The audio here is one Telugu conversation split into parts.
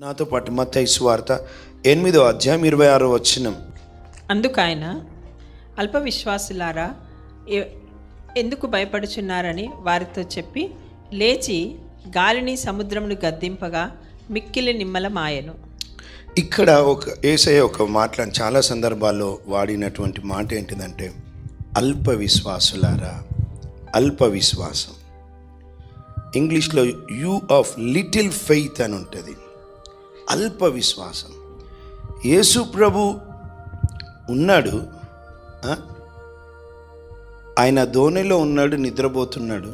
నాతో పాటు మత్తయి సువార్త ఎనిమిదో అధ్యాయం ఇరవై ఆరో వచ్చినం అందుకైన అల్ప విశ్వాసులారా ఎందుకు భయపడుచున్నారని వారితో చెప్పి లేచి గాలిని సముద్రమును గద్దింపగా మిక్కిలి నిమ్మలమాయను. ఇక్కడ ఒక ఏసయ్య ఒక మాటలను చాలా సందర్భాల్లో వాడినటువంటి మాట ఏంటిదంటే అల్ప విశ్వాసులారా అల్ప విశ్వాసం ఇంగ్లీష్లో యూ ఆఫ్ లిటిల్ ఫెయిత్ అని ఉంటుంది. అల్ప విశ్వాసం యేసు ప్రభు ఉన్నాడు ఆయన దోణిలో ఉన్నాడు నిద్రపోతున్నాడు.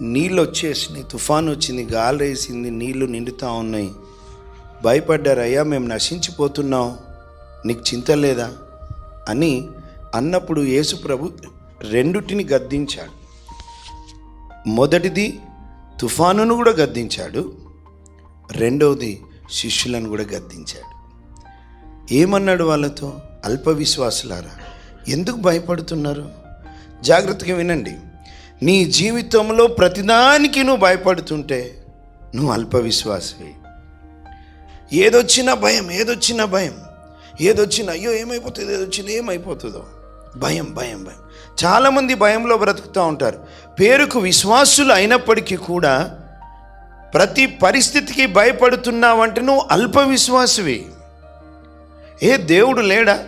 నీళ్ళు వచ్చేసినాయి తుఫాన్ వచ్చింది గాలి వేసింది నీళ్ళు నిండుతూ ఉన్నాయి. భయపడ్డారు అయ్యా మేము నశించిపోతున్నాం. నీకు చింత లేదా? అని అన్నప్పుడు యేసు ప్రభు రెండుటిని గద్దించాడు. మొదటిది తుఫానును కూడా గద్దించాడు. రెండవది శిష్యులను కూడా గద్దించాడు. ఏమన్నాడు వాళ్ళతో? అల్ప విశ్వాసులారా ఎందుకు భయపడుతున్నారు? జాగ్రత్తగా వినండి. నీ జీవితంలో ప్రతిదానికి నువ్వు భయపడుతుంటే నువ్వు అల్పవిశ్వాసవి. ఏదొచ్చినా భయం ఏదొచ్చినా భయం. ఏదొచ్చినా అయ్యో ఏమైపోతుంది ఏదొచ్చినా ఏమైపోతుందో. భయం భయం భయం. చాలామంది భయంలో బ్రతుకుతూ ఉంటారు. పేరుకు విశ్వాసులు అయినప్పటికీ కూడా ప్రతి పరిస్థితికి భయపడుతున్నావంటే నువ్వు అల్ప విశ్వాసవి ఏ దేవుడు లేడా?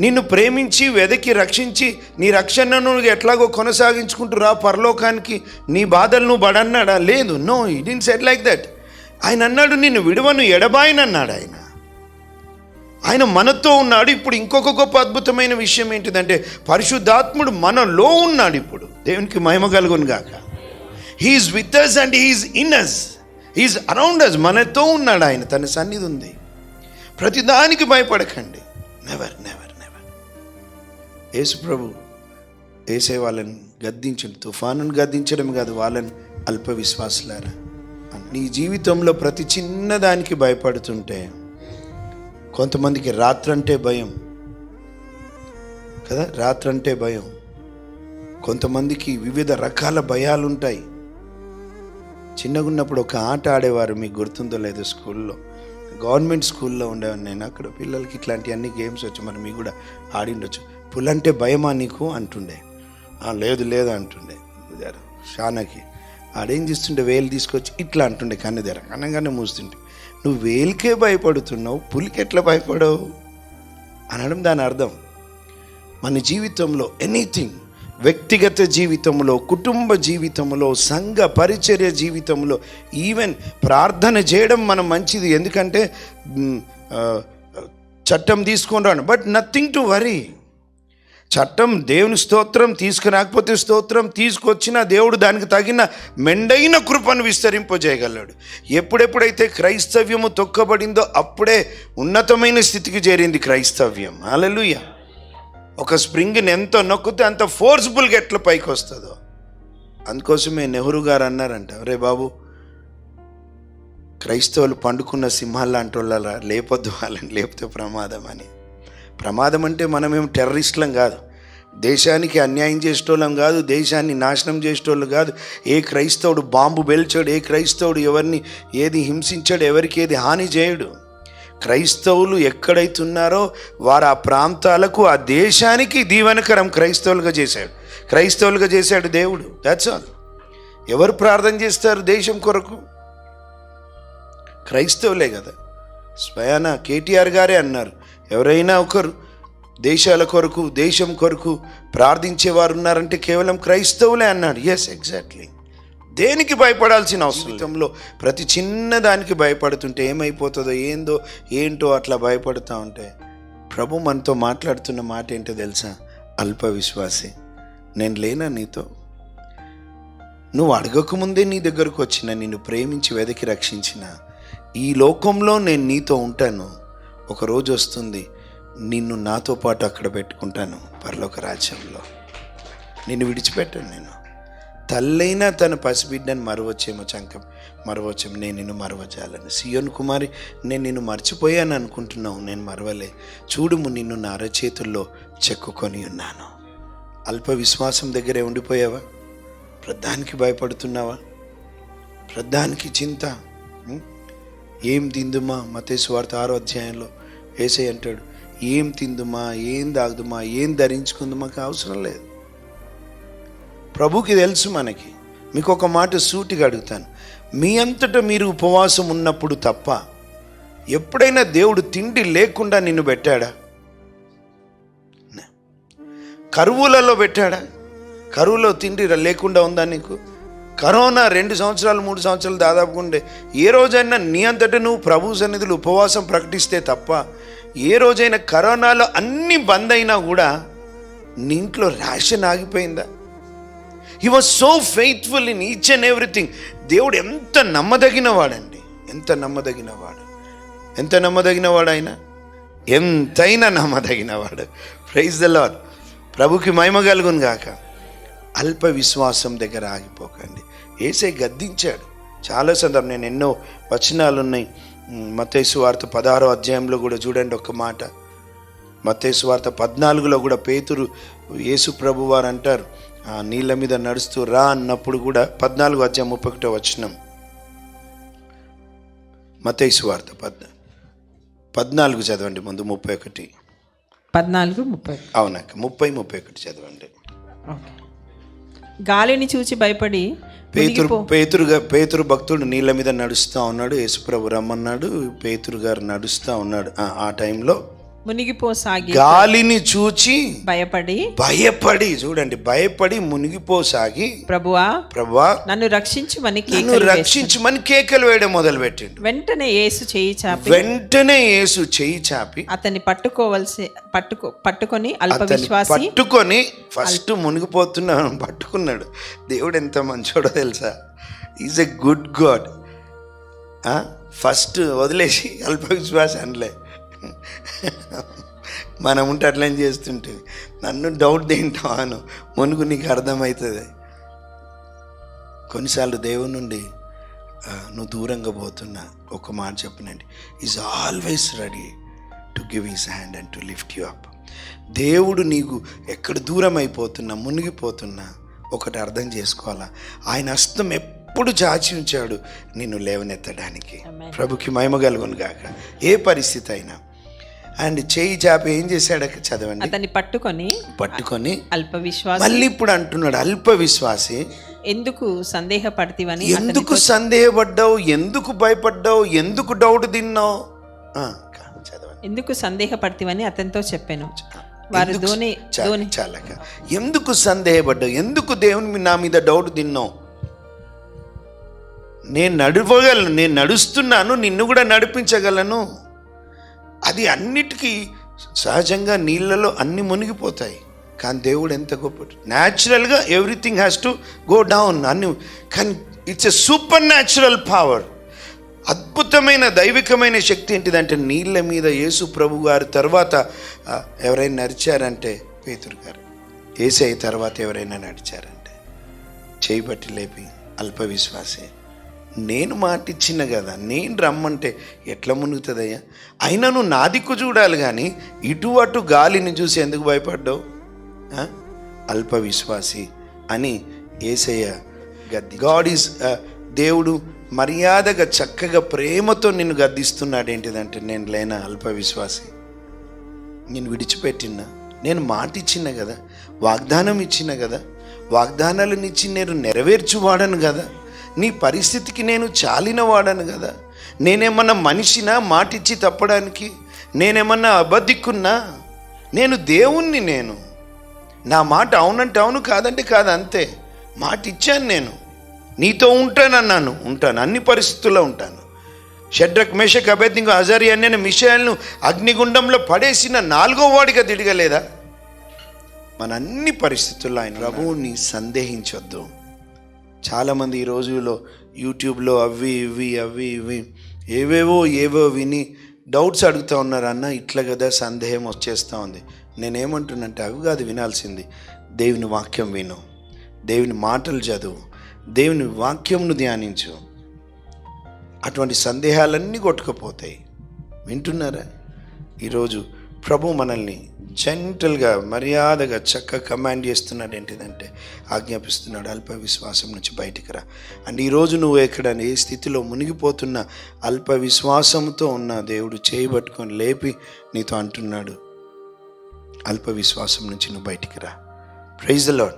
నిన్ను ప్రేమించి వెదకి రక్షించి నీ రక్షణను ఎట్లాగో కొనసాగించుకుంటూ రా పరలోకానికి. నీ బాధలు నువ్వు బడన్నాడా లేదు. నో ఇడిన్ సెట్ లైక్ దట్ ఆయన అన్నాడు నిన్ను విడవను ఎడబాయినన్నాడు ఆయన. ఆయన మనతో ఉన్నాడు. ఇప్పుడు ఇంకొక గొప్ప అద్భుతమైన విషయం ఏంటిదంటే పరిశుద్ధాత్ముడు మనలో ఉన్నాడు ఇప్పుడు. దేవునికి మహిమ కలుగును గాక he's with us and he's in us he's around us మనతో ఉన్నాడు ఆయన. తన సన్నిధి ఉంది. ప్రతిదానికి భయపడకండి. నెవర్ నెవర్ నెవర్ యేసు ప్రభు వేసే వాళ్ళని గద్దించండి. తుఫానును గద్దించడం కాదు. వాళ్ళని అల్ప విశ్వాసులారా నీ జీవితంలో ప్రతి చిన్నదానికి భయపడుతుంటే కొంతమందికి రాత్రంటే భయం. కదా? రాత్రంటే భయం. కొంతమందికి వివిధ రకాల భయాలు చిన్నగున్నప్పుడు చిన్నగా ఉన్నప్పుడు ఒక ఆట ఆడేవారు మీకు గుర్తుందో లేదో స్కూల్లో. గవర్నమెంట్ స్కూల్లో ఉండేవాడిని నేను అక్కడ. పిల్లలకి ఇట్లాంటి అన్ని గేమ్స్ వచ్చి మరి మీకు కూడా ఆడిండొచ్చు. పులంటే భయమా నీకు? అంటుండే. లేదు లేదు అంటుండే. షానకి. ఆడేం చేస్తుండే వేలు తీసుకొచ్చి ఇట్లా అంటుండే కన్ను దగ్గర అనగానే మూస్తుంటే. నువ్వు వేలికే భయపడుతున్నావు పులికి ఎట్లా భయపడవు? అనడం దాని అర్థం. మన జీవితంలో ఎనీథింగ్ వ్యక్తిగత జీవితంలో కుటుంబ జీవితంలో సంఘ పరిచర్య జీవితంలో ఈవెన్ ప్రార్థన చేయడం మనం మంచిది. ఎందుకంటే చట్టం తీసుకొని రాను. But nothing to worry. చట్టం దేవుని స్తోత్రం తీసుకురాకపోతే స్తోత్రం తీసుకొచ్చిన దేవుడు దానికి తగిన మెండైన కృపను విస్తరింపజేయగలడు. ఎప్పుడెప్పుడైతే క్రైస్తవ్యము తొక్కబడిందో అప్పుడే ఉన్నతమైన స్థితికి చేరింది క్రైస్తవ్యం. అలలుయ్యా ఒక స్ప్రింగ్ని ఎంత నొక్కితే అంత ఫోర్స్ఫుల్గా ఎట్లా పైకి వస్తుందో. అందుకోసమే నెహ్రూ గారు అన్నారంట రే బాబు క్రైస్తవులు పండుకున్న సింహాలు లాంటి వాళ్ళ లేపొద్దు వాళ్ళని లేపితే ప్రమాదం అని. ప్రమాదం అంటే మనమేం టెర్రరిస్టులం కాదు. దేశానికి అన్యాయం చేసేటోళ్ళం కాదు దేశాన్ని నాశనం చేసేటోళ్ళు కాదు. ఏ క్రైస్తవుడు బాంబు పేల్చాడు ఏ క్రైస్తవుడు ఎవరిని ఏది హింసించాడు ఎవరికి ఏది హాని చేయడు. క్రైస్తవులు ఎక్కడైతే ఉన్నారో వారు ఆ ప్రాంతాలకు ఆ దేశానికి దీవెనకరం క్రైస్తవులుగా చేశాడు. క్రైస్తవులుగా చేశాడు దేవుడు. దాట్స్ ఆల్ ఎవరు ప్రార్థన చేస్తారు దేశం కొరకు? క్రైస్తవులే కదా. స్వయాన కేటీఆర్ గారే అన్నారు. ఎవరైనా ఒకరు దేశాల కొరకు దేశం కొరకు ప్రార్థించేవారు ఉన్నారంటే కేవలం క్రైస్తవులే అన్నాడు. ఎస్ ఎగ్జాక్ట్లీ దేనికి భయపడాల్సిన అవసరంలో ప్రతి చిన్న దానికి భయపడుతుంటే ఏమైపోతుందో ఏందో ఏంటో అట్లా భయపడుతూ ఉంటే ప్రభు మనతో మాట్లాడుతున్న మాట ఏంటో తెలుసా? అల్ప విశ్వాసే. నేను లేనా నీతో? నువ్వు అడగకముందే నీ దగ్గరకు వచ్చిన నిన్ను ప్రేమించి వెదకి రక్షించిన ఈ లోకంలో నేను నీతో ఉంటాను. ఒక రోజు వస్తుంది నిన్ను నాతో పాటు అక్కడ పెట్టుకుంటాను పరలోక రాజ్యంలో. నిన్ను విడిచిపెట్టాను నేను. తల్లైనా తన పసిబిడ్డని మరవచ్చేమో చంకం. మరవచ్చేమో నేను నిన్ను మరవజాలని. సియోన్ కుమారి నేను నిన్ను మర్చిపోయాను అనుకుంటున్నావు నేను మరవలే. చూడుము నిన్ను నా అరచేతుల్లో చెక్కుకొని ఉన్నాను. అల్ప విశ్వాసం దగ్గరే ఉండిపోయావా? ప్రధానికి భయపడుతున్నావా? ప్రధానికి చింత? ఏం తిందుమా? మతేసు వార్త ఆరో అధ్యాయంలో వేసే అంటాడు ఏం తిందుమా? ఏం తాగుదుమా? ఏం ధరించుకుందుమాకు అవసరం లేదు. ప్రభుకి తెలుసు మనకి. మీకు ఒక మాట సూటిగా అడుగుతాను. మీ అంతటా మీరు ఉపవాసం ఉన్నప్పుడు తప్ప ఎప్పుడైనా దేవుడు తిండి లేకుండా నిన్ను పెట్టాడా? కరువులలో పెట్టాడా? కరువులో తిండి లేకుండా ఉందా నీకు? కరోనా రెండు సంవత్సరాలు మూడు సంవత్సరాలు దాదాపు ఉండే. ఏ రోజైనా నీ అంతటా నువ్వు ప్రభు సన్నిధులు ఉపవాసం ప్రకటిస్తే తప్ప ఏ రోజైనా కరోనాలో అన్ని బంద్ అయినా కూడా నీ ఇంట్లో ration ఆగిపోయిందా? He was so faithful in each and everything దేవుడు ఎంత నమ్మదగిన వాడండి ఎంత నమ్మదగిన వాడు ఎంత నమ్మదగిన వాడు ఆయన? ఎంతైనా నమ్మదగిన వాడు ప్రైజ్ ద లాడ్ ప్రభుకి మహిమ కలుగును గాక. అల్ప విశ్వాసం దగ్గర ఆగిపోకండి. ఏసై గద్దించాడు. చాలా సందర్భం నేను ఎన్నో వచనాలు ఉన్నాయి మతేసు వార్త పదహారో అధ్యాయంలో కూడా చూడండి ఒక మాట. మతేసు వార్త పద్నాలుగులో కూడా పేతురు యేసు ప్రభు వారు అంటారు. ఆ నీళ్ళ మీద నడుస్తూ రా అన్నప్పుడు కూడా పద్నాలుగు అధ్యాయం ముప్పై ఒకటో వచ్చినాం మతేసు వార్త పద్ పద్నాలుగు చదవండి ముందు ముప్పై ఒకటి. పద్నాలుగు ముప్పై అవునక్క ముప్పై ముప్పై ఒకటి చదవండి. గాలిని చూచి భయపడి పేతురు పేతురుగా పేతురు భక్తుడు నీళ్ళ మీద నడుస్తూ ఉన్నాడు యేసుప్రభు రమ్మన్నాడు పేతురు గారు నడుస్తూ ఉన్నాడు. ఆ టైంలో మునిగిపోసాగి గాలిని చూచి భయపడి భయపడి చూడండి భయపడి మునిగిపోసాగి ప్రభువా ప్రభా నన్ను రక్షించుమని నన్ను రక్షించమని కేకలు వేయడం మొదలు పెట్టిండు వెంటనే యేసు చేయి చాపి వెంటనే యేసు చెయ్యి చాపి అతన్ని పట్టుకోవలసి పట్టుకో పట్టుకొని అల్ప విశ్వాసి పట్టుకొని ఫస్ట్ మునిగిపోతున్నాను పట్టుకున్నాడు. దేవుడు ఎంత మంచోడో తెలుసా? Is a good god first వదిలేసి అల్ప విశ్వాస అనలే. మనం ఉంటే అట్లని చేస్తుంటే. నన్ను డౌట్ తింటాను మునుగు నీకు అర్థమవుతుంది. కొన్నిసార్లు దేవుని నుండి నువ్వు దూరంగా పోతున్నా ఒక మాట చెప్పనండి. Is always ready to give his hand and to lift you up దేవుడు నీకు ఎక్కడ దూరం అయిపోతున్నా మునిగిపోతున్నా ఒకటి అర్థం చేసుకోవాలా? ఆయన హస్తం ఎప్పుడు చాచి ఉంచాడు నిన్ను లేవనెత్తడానికి. ప్రభుకి మహిమ కలుగును గాక. ఏ పరిస్థితి అయినా. అండ్ చేయి చాపి ఏం చేశాడక చదవండి? అతన్ని పట్టుకొని పట్టుకొని అల్ప విశ్వాసి మళ్ళీ ఇప్పుడు అంటున్నాడు అల్ప విశ్వాసి ఎందుకు సందేహపడితివని ఎందుకు సందేహపడ్డావు? ఎందుకు భయపడ్డావు? ఎందుకు డౌట్ తిన్నావు? ఎందుకు సందేహపడితివని అతనితో చెప్పాను. వారు ఎందుకు- ధోని ధోని చాలక. ఎందుకు సందేహపడ్డావు? ఎందుకు దేవుని నా మీద డౌట్ తిన్నావు? నేను నడవగలను నేను నడుస్తున్నాను నిన్ను కూడా నడిపించగలను. అది అన్నిటికీ సహజంగా నీళ్ళలో అన్ని మునిగిపోతాయి. కానీ దేవుడు ఎంత గొప్ప న్యాచురల్గా everything has to go down అన్ని కానీ it's a supernatural power అద్భుతమైన దైవికమైన శక్తి ఏంటిదంటే నీళ్ళ మీద యేసు ప్రభు గారి తర్వాత ఎవరైనా నడిచారంటే పేతురు గారు. ఏసై తర్వాత ఎవరైనా నడిచారంటే. చేయబట్టి లేపి అల్ప విశ్వాసే. నేను మాటిచ్చిన కదా నేను రమ్మంటే ఎట్లా మునుగుతుందయ్యా? అయినా నువ్వు నా దిక్కు చూడాలి కానీ ఇటు అటు గాలిని చూసి ఎందుకు భయపడ్డావు? అల్ప విశ్వాసి అని ఏసయ్య గద్ది గాడ్ ఈజ్ దేవుడు మర్యాదగా చక్కగా ప్రేమతో నిన్ను గద్దిస్తున్నాడు ఏంటిదంటే నేను లేనా అల్ప విశ్వాసి నేను విడిచిపెట్టినా నేను మాట ఇచ్చిన కదా వాగ్దానం ఇచ్చిన కదా వాగ్దానాలను ఇచ్చి నేను నెరవేర్చువాడను కదా? నీ పరిస్థితికి నేను చాలిన వాడను కదా. నేనేమన్నా మనిషినా మాట ఇచ్చి తప్పడానికి నేనేమన్నా అబద్ధిక్కున్నా నేను దేవుణ్ణి నేను. నా మాట అవునంటే అవును కాదంటే కాదు అంతే. మాట ఇచ్చాను నేను. నీతో ఉంటానన్నాను. ఉంటాను. అన్ని పరిస్థితుల్లో ఉంటాను. షడ్రక్ మేషక్ అభేద్నికు హజారి అనే మిషయాలను అగ్నిగుండంలో పడేసిన నాలుగో వాడిగా దిడగలేదా మన అన్ని పరిస్థితుల్లో ఆయన ప్రభువుని సందేహించొద్దు. చాలామంది ఈ రోజుల్లో యూట్యూబ్లో అవి ఇవి అవి ఇవి ఏవేవో ఏవో విని డౌట్స్ అడుగుతూ ఉన్నారు అన్న ఇట్లా కదా సందేహం వచ్చేస్తూ ఉంది. నేనేమంటున్నంటే అవి కాదు వినాల్సింది. దేవుని వాక్యం విను. దేవుని మాటలు చదువు. దేవుని వాక్యంను ధ్యానించు. అటువంటి సందేహాలన్నీ కొట్టుకుపోతాయి. వింటున్నారా? ఈరోజు ప్రభు మనల్ని జెంటల్గా మర్యాదగా చక్కగా కమాండ్ చేస్తున్నాడు. ఏంటిదంటే ఆజ్ఞాపిస్తున్నాడు అల్ప విశ్వాసం నుంచి బయటికి రా. అండ్ ఈరోజు నువ్వు ఎక్కడ ఏ స్థితిలో మునిగిపోతున్న అల్ప విశ్వాసంతో ఉన్న దేవుడు చేయబట్టుకొని లేపి నీతో అంటున్నాడు. అల్ప విశ్వాసం నుంచి నువ్వు బయటికి రా. Praise the lord